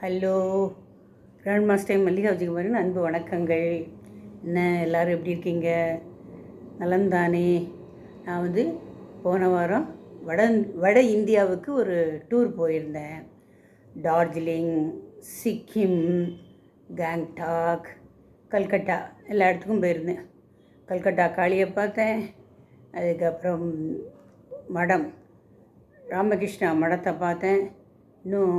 Hello. Grand master Mallika விஜயகுமாரின் அன்பு வணக்கங்கள். என்ன எல்லாரும் எப்படி இருக்கீங்க? நலந்தானே நான் வந்து போன வாரம் வட வட இந்தியாவுக்கு ஒரு டூர் போயிருந்தேன். டார்ஜிலிங் சிக்கிம் கேங்டாக் கல்கட்டா எல்லா இடத்துக்கும் போயிருந்தேன். கல்கட்டா காளியை பார்த்தேன். அதுக்கப்புறம் மடம் ராமகிருஷ்ணா மடத்தை பார்த்தேன். இன்னும்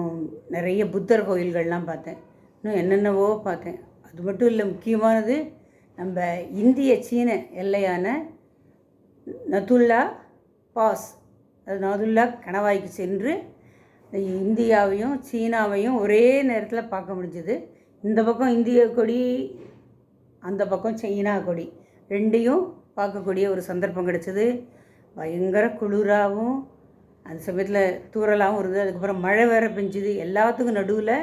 நிறைய புத்தர் கோயில்கள்லாம் பார்த்தேன். இன்னும் என்னென்னவோ பார்த்தேன். அது மட்டும் இல்லை முக்கியமானது நம்ம இந்திய சீன எல்லையான நதுல்லா பாஸ் அது நதுல்லா கணவாய்க்கு சென்று இந்தியாவையும் சீனாவையும் ஒரே நேரத்தில் பார்க்க முடிஞ்சது. இந்த பக்கம் இந்திய கொடி அந்த பக்கம் சீனா கொடி. ரெண்டையும் பார்க்கக்கூடிய ஒரு சந்தர்ப்பம் கிடச்சிது. பயங்கர குளிராகவும் அந்த சமயத்தில் தூறலாகவும் இருந்தது. அதுக்கப்புறம் மழை வேறு பெஞ்சுது. எல்லாத்துக்கும் நடுவில்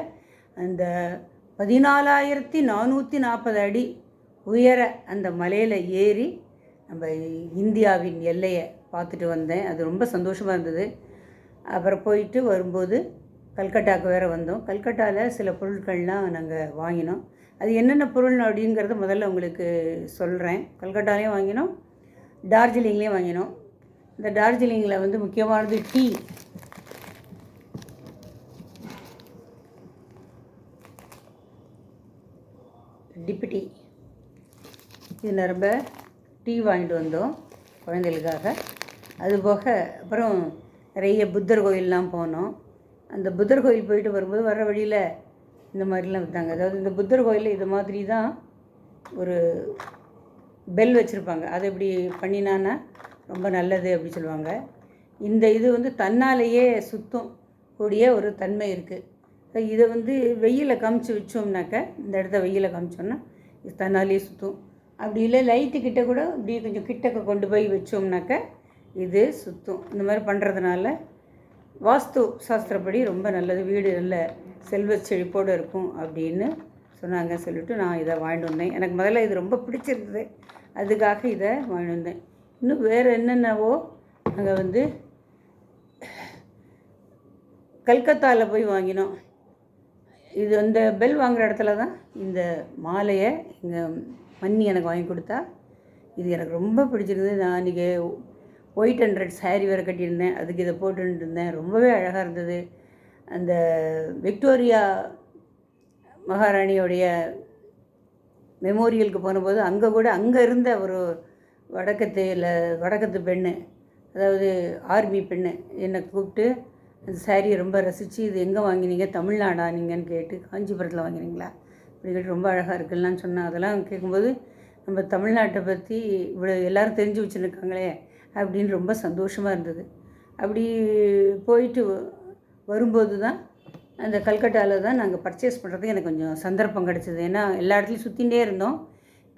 அந்த பதினாலாயிரத்தி நானூற்றி நாற்பது அடி உயர அந்த மலையில் ஏறி நம்ம இந்தியாவின் எல்லையை பார்த்துட்டு வந்தேன். அது ரொம்ப சந்தோஷமாக இருந்தது. அப்புறம் போயிட்டு வரும்போது கல்கட்டாவுக்கு வேறு வந்தோம். கல்கட்டாவில் சில பொருட்கள்லாம் நாங்கள் வாங்கினோம். அது என்னென்ன பொருள் அப்படிங்கிறத முதல்ல உங்களுக்கு சொல்கிறேன் கல்கட்டாலையும் வாங்கினோம். டார்ஜிலிங்லேயும் வாங்கினோம். இந்த டார்ஜிலிங்கில் வந்து முக்கியமானது டீ. டிப்டி இது நிரம்ப டீ வாங்கிட்டு வந்தோம் குழந்தைகளுக்காக. அதுபோக அப்புறம் நிறைய புத்தர் கோயிலெலாம் போனோம். அந்த புத்தர் கோயில் போயிட்டு வரும்போது வர வழியில் இந்த மாதிரிலாம் விற்றாங்க அதாவது இந்த புத்தர் கோயிலில் இது மாதிரி தான் ஒரு பெல் வச்சுருப்பாங்க. அதை இப்படி பண்ணினான்னா ரொம்ப நல்லது அப்படி சொல்லுவாங்க. இந்த இது வந்து தன்னாலேயே சுத்தம் கூடிய ஒரு தன்மை இருக்குது இதை வந்து வெயிலில் காமிச்சு வச்சோம்னாக்க இந்த இடத்த வெயிலில் காமிச்சோம்னா இது தன்னாலேயே சுற்றும் அப்படி இல்லை லைட்டு கிட்ட கூட இப்படி கொஞ்சம் கிட்டக்க கொண்டு போய் வச்சோம்னாக்க இது சுத்தம். இந்த மாதிரி பண்ணுறதுனால வாஸ்து சாஸ்திரப்படி ரொம்ப நல்லது. வீடு நல்ல செல்வ செழிப்போடு இருக்கும் அப்படின்னு சொன்னாங்க. சொல்லிட்டு நான் இதை வாங்கிட்டு வந்தேன். எனக்கு முதல்ல இது ரொம்ப பிடிச்சிருந்தது. அதுக்காக இதை வாங்கிட்டு வந்தேன். இன்னும் வேறு என்னென்னவோ அங்கே வந்து கல்கத்தாவில் போய் வாங்கினோம். இது இந்த பெல் வாங்குகிற இடத்துல தான் இந்த மாலையை இங்கே மன்னி எனக்கு வாங்கி கொடுத்தா. இது எனக்கு ரொம்ப பிடிச்சிருந்தது. நான் அன்றைக்கி ஒயிட் ஹண்ட்ரட் சாரீ வேறு கட்டியிருந்தேன். அதுக்கு இதை போட்டுட்டு இருந்தேன். ரொம்பவே அழகாக இருந்தது. அந்த விக்டோரியா மகாராணியோடைய மெமோரியலுக்கு போனபோது அங்கே கூட அங்கே இருந்த ஒரு வடக்கத்து இல்லை வடக்கத்து பெண்ணு அதாவது ஆர்மி பெண்ணு என்னை கூப்பிட்டு அந்த சாரியை ரொம்ப ரசித்து இது எங்கே வாங்கினீங்க? தமிழ்நாடா நீங்கன்னு கேட்டு காஞ்சிபுரத்தில் வாங்கினீங்களா? அப்படி கேட்டு ரொம்ப அழகாக இருக்குல்லாம் சொன்னால் அதெல்லாம் கேட்கும்போது நம்ம தமிழ்நாட்டை பற்றி இவ்வளோ எல்லோரும் தெரிஞ்சு வச்சுருக்காங்களே அப்படின்னு ரொம்ப சந்தோஷமாக இருந்தது. அப்படி போயிட்டு வரும்போது தான் அந்த கல்கட்டாவில் தான் நாங்கள் பர்ச்சேஸ் பண்ணுறதுக்கு எனக்கு கொஞ்சம் சந்தர்ப்பம் கிடச்சிது. ஏன்னா எல்லா இடத்துலையும் சுற்றிகிட்டே இருந்தோம்.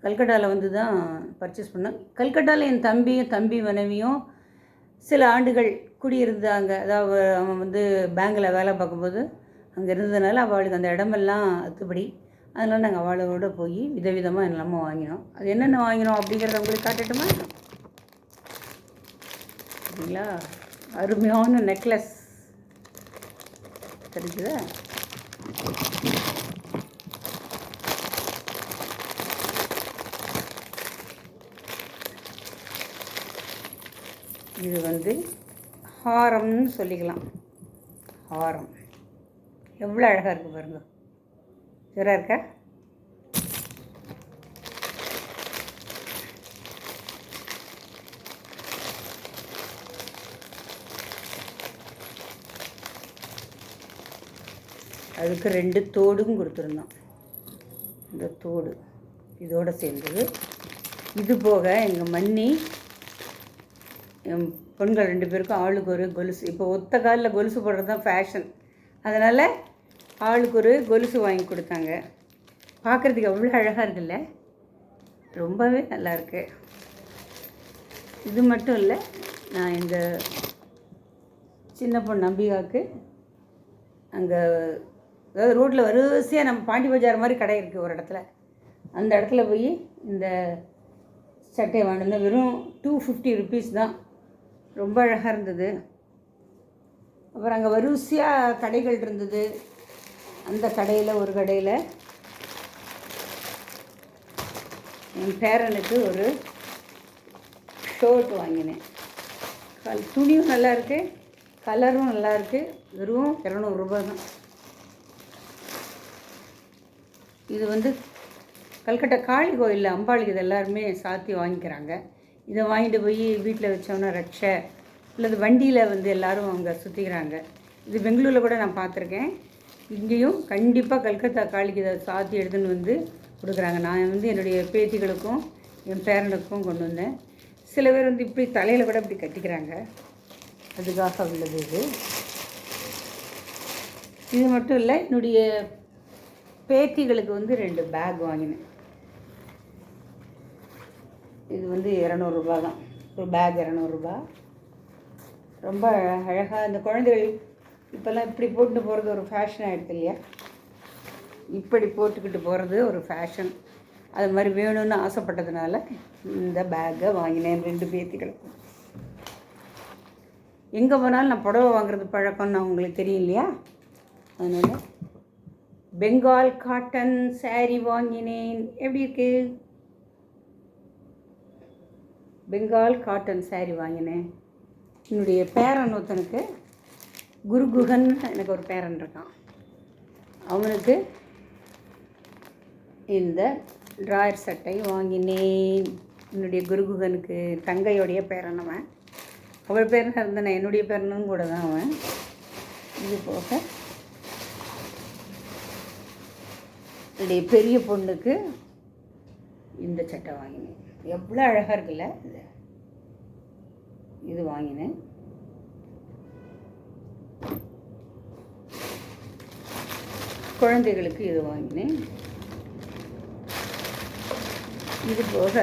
கல்கட்டாவில் வந்து தான் பர்ச்சேஸ் பண்ணேன். கல்கட்டாவில் என் தம்பியும் தம்பி மனைவியும் சில ஆண்டுகள் குடியிருந்தாங்க. அதாவது அவன் வந்து பேங்கில் வேலை பார்க்கும்போது அங்கே இருந்ததுனால அவளுக்கு அந்த இடமெல்லாம் அத்துப்படி. அதனால் நாங்கள் அவளோட போய் விதவிதமாக எல்லாமே வாங்கினோம். அது என்னென்ன வாங்கினோம் அப்படிங்கிறத உங்களுக்கு காட்டட்டுமா? சரிங்களா? அருமையான நெக்லஸ் தெரிஞ்சுதா? இது வந்து ஹாரம்னு சொல்லிக்கலாம். ஹாரம். எவ்வளோ அழகாக இருக்குது பாருங்க. சூறாக இருக்கா? அதுக்கு ரெண்டு தோடும் கொடுத்துருந்தோம். இந்த தோடு. இதோடு சேர்ந்தது. இது போக எங்கள் மண்ணி பெண்கள் ரெண்டு பேருக்கும் ஆளுக்கு ஒரு கொலுசு. இப்போ ஒத்த காலில் கொலுசு போடுறது தான் ஃபேஷன் அதனால் ஆளுக்கு ஒரு கொலுசு வாங்கி கொடுத்தாங்க. பார்க்குறதுக்கு அவ்வளோ அழகாக இருக்குல்ல? ரொம்பவே நல்லாயிருக்கு இது மட்டும் இல்லை நான் இந்த சின்ன பொண்ணு நம்பிகாவுக்கு அங்கே அதாவது ரோட்டில் வரிசையாக நம்ம பாண்டி பஜார் மாதிரி கடை இருக்குது ஒரு இடத்துல. அந்த இடத்துல போய் இந்த சட்டையை வாங்கினது வெறும் டூ ஃபிஃப்டி ருபீஸ் தான். ரொம்ப அழகாக இருந்தது. அப்புறம் அங்கே வரிசையாக கடைகள் இருந்தது. அந்த கடையில் ஒரு கடையில் என் பேரனுக்கு ஒரு ஷர்ட் வாங்கினேன். கல் துணியும் நல்லா இருக்கு கலரும் நல்லா இருக்கு. வெறும் இரநூறுபா தான். இது வந்து கல்கட்டா காளி கோயிலில் அம்பாளுக்கு இது எல்லாருமே சாத்தி வாங்கிக்கிறாங்க. இதை வாங்கிட்டு போய் வீட்டில் வச்சோன்னா ரட்சை அல்லது வண்டியில் வந்து எல்லோரும் அங்கே சுற்றிக்கிறாங்க இது பெங்களூரில் கூட நான் பார்த்துருக்கேன். இங்கேயும் கண்டிப்பாக கல்கத்தா காளிக்கு இதை சாத்தி எடுத்துன்னு வந்து கொடுக்குறாங்க. நான் வந்து என்னுடைய பேத்திகளுக்கும் என் பேரனுக்கும் கொண்டு வந்தேன். சில பேர் வந்து இப்படி தலையில் கூட இப்படி கட்டிக்கிறாங்க. அதுக்காக உள்ளது இது. இது மட்டும் இல்லை என்னுடைய பேத்திகளுக்கு வந்து ரெண்டு பேக் வாங்கினேன். இது வந்து இரநூறுபா தான். ஒரு பேக் இரநூறுபா. ரொம்ப அழகாக இந்த குழந்தைகள் இப்போல்லாம் இப்படி போட்டு போகிறது ஒரு ஃபேஷன் ஆகிடுது இல்லையா? இப்படி போட்டுக்கிட்டு போகிறது ஒரு ஃபேஷன் அது மாதிரி வேணும்னு ஆசைப்பட்டதுனால இந்த பேக்கை வாங்கினேன் ரெண்டு பேத்திகளுக்கும். எங்கே போனாலும் நான் புடவை வாங்குறது பழக்கம்னு உங்களுக்கு தெரியும் இல்லையா? அதனால் பெங்கால் காட்டன் saree வாங்கினேன். எப்படி இருக்குது பெங்கால் காட்டன் saree வாங்கினேன். என்னுடைய பேரன் ஒருத்தனுக்கு குருகுகன் எனக்கு ஒரு பேரன் இருக்கான். அவனுக்கு இந்த ட்ராயர் சட்டை வாங்கினேன். என்னுடைய குருகுகனுக்கு தங்கையோடைய பேரன் அவன். அவள் பேரன் இருந்தேன் என்னுடைய பேரனும் கூட தான் அவன். இது போக என்னுடைய பெரிய பொண்ணுக்கு இந்த சட்டை வாங்கினேன். எவ்வளோ அழகாக இருக்குல்ல? இது வாங்கினேன். குழந்தைகளுக்கு இது வாங்கினேன். இது போக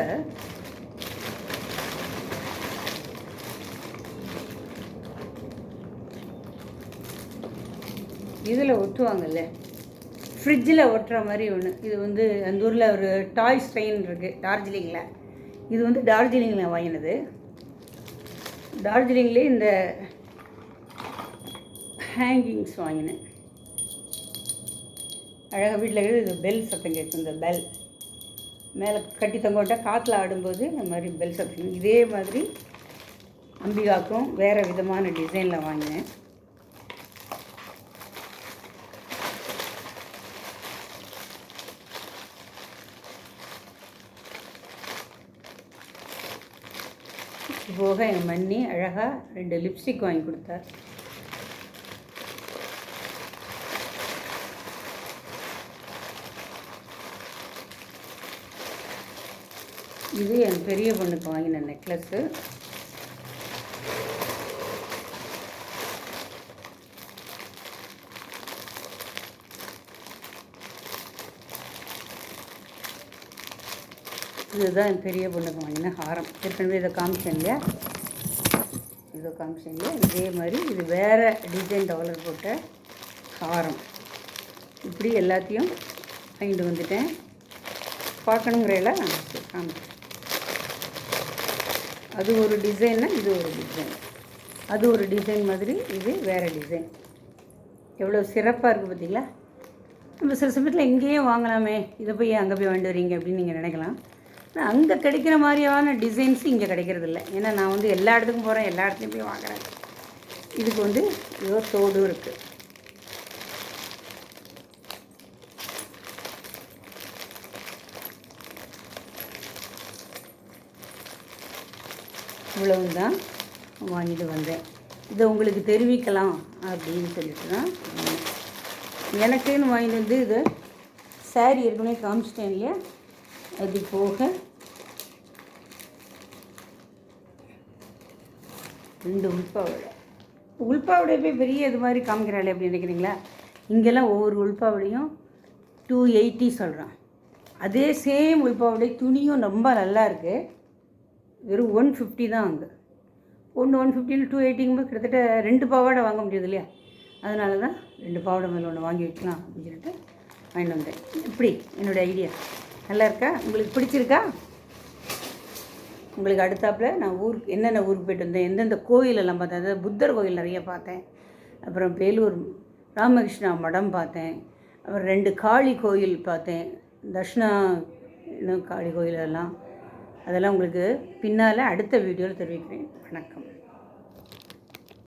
இதில் ஒட்டுவாங்கல்ல? ஃப்ரிட்ஜில் ஒட்டுற மாதிரி ஒன்று இது வந்து அந்த ஊரில் ஒரு டாய் ஸ்ட்ரெயின் இருக்குது டார்ஜிலிங்கில் இது வந்து டார்ஜிலிங்கில் வாங்கினது. டார்ஜிலிங்லேயே இந்த ஹேங்கிங்ஸ் வாங்கினேன். அழகாக வீட்டில் இருக்கிறது இது பெல் சத்தம் கேட்கும் இந்த பெல் மேலே கட்டி தொங்க காற்றுல ஆடும்போது இந்த மாதிரி பெல் சத்தம். இதே மாதிரி அம்பிகாக்கும் வேறு விதமான டிசைனில் வாங்கினேன். போக என் மண்ணி அழகாக ரெண்டு லிப்ஸ்டிக் வாங்கி கொடுத்தார். இது என் பெரிய பொண்ணுக்கு வாங்கின நெக்லஸ்ஸு இதுதான் என் பெரிய பொண்ணுக்கு வாங்கின ஹாரம். ஏற்கனவே இதை காமிச்சேன் இல்லையா இதை காமிச்சேன் இல்லையா இதே மாதிரி இது வேறு டிசைன் டாலர் போட்ட ஹாரம். இப்படி எல்லாத்தையும் வாங்கிட்டு வந்துட்டேன். பார்க்கணுங்கிறல? காமிச்சேன் அது ஒரு டிசைன்னா இது ஒரு டிசைன் அது ஒரு டிசைன் மாதிரி இது வேறு டிசைன் எவ்வளோ சிறப்பாக இருக்குது பார்த்தீங்களா நம்ம சில சமயத்தில் இங்கேயே வாங்கலாமே. இதை போய் அங்கே போய் வாங்கிட்டு வரீங்க அப்படின்னு நீங்கள் நினைக்கலாம். ஆனால் அங்கே கிடைக்கிற மாதிரியான டிசைன்ஸ் இங்கே கிடைக்கிறது இல்லை ஏன்னா நான் வந்து எல்லா இடத்துக்கும் போகிறேன் எல்லா இடத்துலையும் போய் வாங்குறேன். இதுக்கு வந்து ஏதோ தோடும் இருக்குது இவ்வளவு தான் வாங்கிட்டு வந்தேன். இதை உங்களுக்கு தெரிவிக்கலாம் அப்படின்னு சொல்லிட்டு தான் எனக்குன்னு வாங்கிட்டு வந்து இதை சாரி ஏற்கனவே காமிச்சிட்டேன் இல்லையா? அது போக ரெண்டு உள்பாவடை உள்பாவடை போய் பெரிய இது மாதிரி காமிக்கிறாளே அப்படின்னு நினைக்கிறீங்களா? இங்கெல்லாம் ஒவ்வொரு உள்பாவடையும் டூ எயிட்டி சொல்கிறான் அதே சேம் உள்பாவடை துணியும் ரொம்ப நல்லா இருக்குது வெறும் ஒன் ஃபிஃப்டி தான் அங்கே. ஒன்று ஒன் ஃபிஃப்டியில் டூ எயிட்டிங்கும்போது கிட்டத்தட்ட ரெண்டு பாவாடை வாங்க முடியுது இல்லையா? அதனால தான் ரெண்டு பாவாடை மேலே ஒன்று வாங்கி வைக்கலாம் அப்படின்னு சொல்லிட்டு வாங்கிட்டு வந்தேன். இப்படி என்னோடய ஐடியா நல்லா இருக்கா உங்களுக்கு பிடிச்சிருக்கா? உங்களுக்கு அடுத்தாப்புல நான் ஊருக்கு என்னென்ன ஊருக்கு போயிட்டு வந்தேன் எந்தெந்த கோயிலெல்லாம் பார்த்தேன் அதாவது புத்தர் கோயில் நிறைய பார்த்தேன். அப்புறம் வேலூர் ராமகிருஷ்ணா மடம் பார்த்தேன். அப்புறம் ரெண்டு காளி கோயில் பார்த்தேன். தட்சிணா இன்னும் காளி கோயிலெல்லாம். அதெல்லாம் உங்களுக்கு பின்னால் அடுத்த வீடியோவில் தெரிவிக்கிறேன். வணக்கம்.